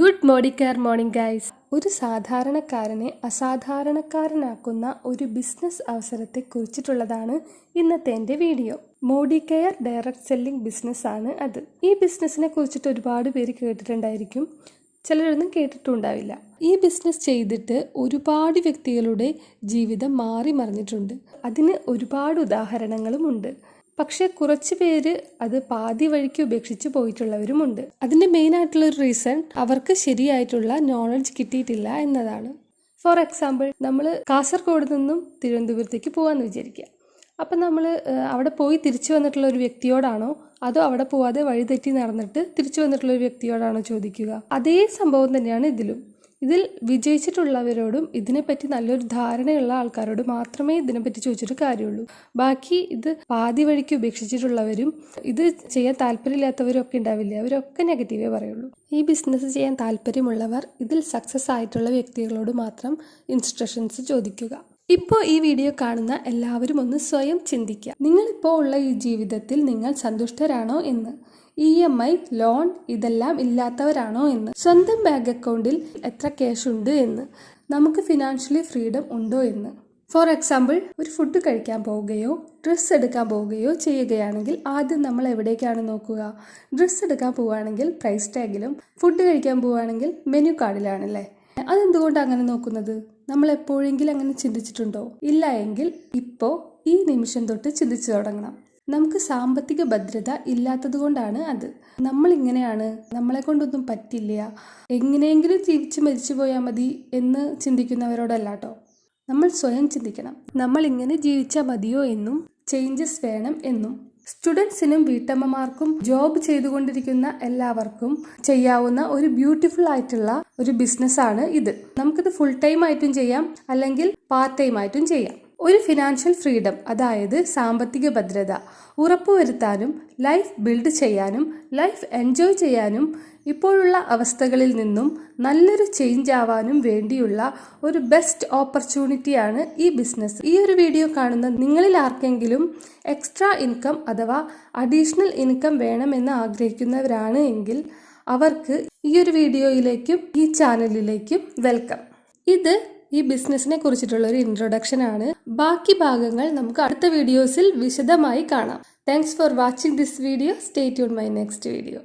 Good morning care morning guys. ഒരു സാധാരണക്കാരനെ അസാധാരണക്കാരനാക്കുന്ന ഒരു ബിസിനസ് അവസരത്തെ കുറിച്ചിട്ടുള്ളതാണ് ഇന്നത്തെ എന്റെ video Modicare direct selling business ആണ് അത്. ഈ ബിസിനസ്സിനെ കുറിച്ചിട്ട് ഒരുപാട് പേര് കേട്ടിട്ടുണ്ടായിരിക്കും. ചിലരൊന്നും കേട്ടിട്ടുണ്ടാവില്ല. ഈ ബിസിനസ് ചെയ്തിട്ട് ഒരുപാട് വ്യക്തികളുടെ ജീവിതം മാറി മറിഞ്ഞിട്ടുണ്ട്. അതിന് ഒരുപാട് ഉദാഹരണങ്ങളും ഉണ്ട് പക്ഷെ കുറച്ച് പേര് അത് പാതി വഴിക്ക് ഉപേക്ഷിച്ച് പോയിട്ടുള്ളവരുമുണ്ട്. അതിന്റെ മെയിൻ ആയിട്ടുള്ള ഒരു റീസൺ അവർക്ക് ശരിയായിട്ടുള്ള നോളജ് കിട്ടിയിട്ടില്ല എന്നതാണ്. ഫോർ എക്സാമ്പിൾ നമ്മൾ കാസർഗോഡ് നിന്നും തിരുവനന്തപുരത്തേക്ക് പോകാമെന്ന് വിചാരിക്കുക. അപ്പം നമ്മൾ അവിടെ പോയി തിരിച്ചു വന്നിട്ടുള്ള ഒരു വ്യക്തിയോടാണോ അതോ അവിടെ പോവാതെ വഴിതെറ്റി നടന്നിട്ട് തിരിച്ചു വന്നിട്ടുള്ള ഒരു വ്യക്തിയോടാണോ ചോദിക്കുക? അതേ സംഭവം തന്നെയാണ് ഇതിലും. ഇതിൽ വിജയിച്ചിട്ടുള്ളവരോടും ഇതിനെപ്പറ്റി നല്ലൊരു ധാരണയുള്ള ആൾക്കാരോട് മാത്രമേ ഇതിനെപ്പറ്റി ചോദിച്ചിട്ട് കാര്യമുള്ളൂ. ബാക്കി ഇത് പാതി വഴിക്ക് ഉപേക്ഷിച്ചിട്ടുള്ളവരും ഇത് ചെയ്യാൻ താല്പര്യമില്ലാത്തവരും ഒക്കെ ഉണ്ടാവില്ല? അവരൊക്കെ നെഗറ്റീവേ പറയുള്ളൂ. ഈ ബിസിനസ് ചെയ്യാൻ താല്പര്യമുള്ളവർ ഇതിൽ സക്സസ് ആയിട്ടുള്ള വ്യക്തികളോട് മാത്രം ഇൻസ്ട്രക്ഷൻസ് ചോദിക്കുക. ഇപ്പോൾ ഈ വീഡിയോ കാണുന്ന എല്ലാവരും ഒന്ന് സ്വയം ചിന്തിക്കുക നിങ്ങളിപ്പോൾ ഉള്ള ഈ ജീവിതത്തിൽ നിങ്ങൾ സന്തുഷ്ടരാണോ എന്ന്? ഇ എം ഐ ലോൺ ഇതെല്ലാം ഇല്ലാത്തവരാണോ എന്ന്? സ്വന്തം ബാങ്ക് അക്കൗണ്ടിൽ എത്ര ക്യാഷ് ഉണ്ട് എന്ന്? നമുക്ക് ഫിനാൻഷ്യലി ഫ്രീഡം ഉണ്ടോ എന്ന്? ഫോർ എക്സാമ്പിൾ ഒരു ഫുഡ് കഴിക്കാൻ പോവുകയോ ഡ്രസ്സ് എടുക്കാൻ പോവുകയോ ചെയ്യുകയാണെങ്കിൽ ആദ്യം നമ്മൾ എവിടേക്കാണ് നോക്കുക? ഡ്രസ്സ് എടുക്കാൻ പോവുകയാണെങ്കിൽ പ്രൈസ് ടാഗിലും ഫുഡ് കഴിക്കാൻ പോവുകയാണെങ്കിൽ മെനു കാർഡിലാണല്ലേ? അതെന്തുകൊണ്ടാണ് അങ്ങനെ നോക്കുന്നത്? നമ്മൾ എപ്പോഴെങ്കിലും അങ്ങനെ ചിന്തിച്ചിട്ടുണ്ടോ? ഇല്ല എങ്കിൽ ഇപ്പോൾ ഈ നിമിഷം തൊട്ട് ചിന്തിച്ചു തുടങ്ങണം. നമുക്ക് സാമ്പത്തിക ഭദ്രത ഇല്ലാത്തതുകൊണ്ടാണ് അത്. നമ്മൾ ഇങ്ങനെയാണ്. നമ്മളെ കൊണ്ടൊന്നും പറ്റില്ല. എങ്ങനെയെങ്കിലും ജീവിച്ച് മരിച്ചു പോയാൽ മതി എന്ന് ചിന്തിക്കുന്നവരോടല്ല കേട്ടോ നമ്മൾ സ്വയം ചിന്തിക്കണം. നമ്മൾ ഇങ്ങനെ ജീവിച്ചാൽ മതിയോ എന്നും ചേഞ്ചസ് വേണം എന്നും. സ്റ്റുഡൻസിനും വീട്ടമ്മമാർക്കും ജോബ് ചെയ്തുകൊണ്ടിരിക്കുന്ന എല്ലാവർക്കും ചെയ്യാവുന്ന ഒരു ബ്യൂട്ടിഫുൾ ആയിട്ടുള്ള ഒരു ബിസിനസ്സാണ് ഇത്. നമുക്കിത് ഫുൾ ടൈം ആയിട്ടും ചെയ്യാം അല്ലെങ്കിൽ പാർട്ട് ടൈം ആയിട്ടും ചെയ്യാം. ഒരു ഫിനാൻഷ്യൽ ഫ്രീഡം അതായത് സാമ്പത്തിക ഭദ്രത ഉറപ്പുവരുത്താനും ലൈഫ് ബിൽഡ് ചെയ്യാനും ലൈഫ് എൻജോയ് ചെയ്യാനും ഇപ്പോഴുള്ള അവസ്ഥകളിൽ നിന്നും നല്ലൊരു ചേഞ്ച് ആവാനും വേണ്ടിയുള്ള ഒരു ബെസ്റ്റ് ഓപ്പർച്യൂണിറ്റിയാണ് ഈ ബിസിനസ് ഈ ഒരു വീഡിയോ കാണുന്ന നിങ്ങളിൽ ആർക്കെങ്കിലും എക്സ്ട്രാ ഇൻകം അഥവാ അഡീഷണൽ ഇൻകം വേണമെന്ന് ആഗ്രഹിക്കുന്നവരാണ് എങ്കിൽ അവർക്ക് ഈ ഒരു വീഡിയോയിലേക്കും ഈ ചാനലിലേക്കും വെൽക്കം ഇത് ഈ ബിസിനസ്സിനെ കുറിച്ചിട്ടുള്ള ഒരു ഇൻട്രൊഡക്ഷൻ ആണ്. ബാക്കി ഭാഗങ്ങൾ നമുക്ക് അടുത്ത വീഡിയോസിൽ വിശദമായി കാണാം. Thanks for watching this video stay tune my next video